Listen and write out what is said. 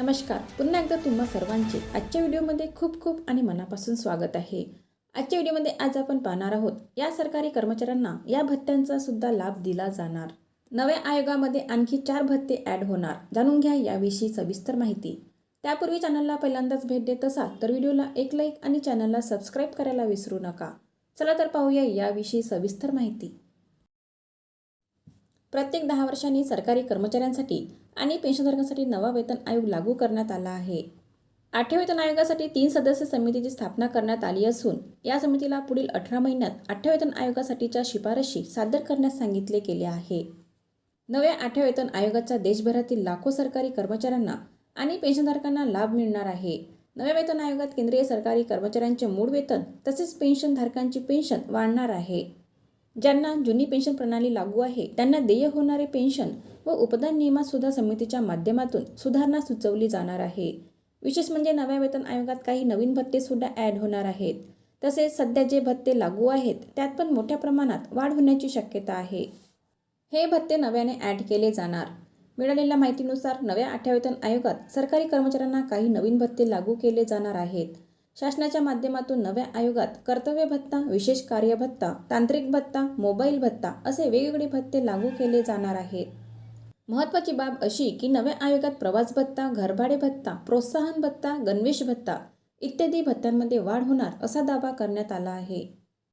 नमस्कार. पुन्हा एकदा तुम्हा सर्वांचे आजच्या व्हिडिओमध्ये खूप खूप आणि मनापासून स्वागत आहे. आजच्या व्हिडिओमध्ये आज आपण पाहणार आहोत या सरकारी कर्मचाऱ्यांना या भत्त्यांचा सुद्धा लाभ दिला जाणार. नव्या आयोगामध्ये आणखी चार भत्ते ॲड होणार. जाणून घ्या याविषयी सविस्तर माहिती. त्यापूर्वी चॅनलला पहिल्यांदाच भेट देत असाल तर व्हिडिओला एक लाईक आणि चॅनलला सबस्क्राईब करायला विसरू नका. चला तर पाहूया याविषयी सविस्तर माहिती. प्रत्येक दहा वर्षांनी सरकारी कर्मचाऱ्यांसाठी आणि पेन्शनधारकांसाठी नवा वेतन आयोग लागू करण्यात आला आहे. आठव्या वेतन आयोगासाठी तीन सदस्य समितीची स्थापना करण्यात आली असून या समितीला पुढील अठरा महिन्यात आठव्या वेतन आयोगासाठीच्या शिफारशी सादर करण्यास सांगितले गेले आहे. नव्या आठव्या वेतन आयोगाचा देशभरातील लाखो सरकारी कर्मचाऱ्यांना आणि पेन्शनधारकांना लाभ मिळणार आहे. नव्या वेतन आयोगात केंद्रीय सरकारी कर्मचाऱ्यांचे मूळ वेतन तसेच पेन्शनधारकांची पेन्शन वाढणार आहे. ज्यांना जुनी पेन्शन प्रणाली लागू आहे त्यांना देय होणारे पेन्शन व उपदान नियमात सुद्धा समितीच्या माध्यमातून सुधारणा सुचवली जाणार आहे. विशेष म्हणजे नव्या वेतन आयोगात काही नवीन भत्ते सुद्धा ॲड होणार आहेत. तसेच सध्या जे भत्ते लागू आहेत त्यात पण मोठ्या प्रमाणात वाढ होण्याची शक्यता आहे. हे भत्ते नव्याने ॲड केले जाणार. मिळालेल्या माहितीनुसार नव्या आठव्या वेतन आयोगात सरकारी कर्मचाऱ्यांना काही नवीन भत्ते लागू केले जाणार आहेत. शासनाच्या माध्यमातून नव्या आयोगात कर्तव्य भत्ता विशेष कार्य भत्ता तांत्रिक भत्ता मोबाईल भत्ता असे वेगवेगळे भत्ते लागू केले जाणार आहेत. महत्त्वाची बाब अशी की नव्या आयोगात प्रवास भत्ता घरभाडे भत्ता प्रोत्साहन भत्ता गणवेश भत्ता इत्यादी भत्त्यांमध्ये वाढ होणार असा दावा करण्यात आला आहे.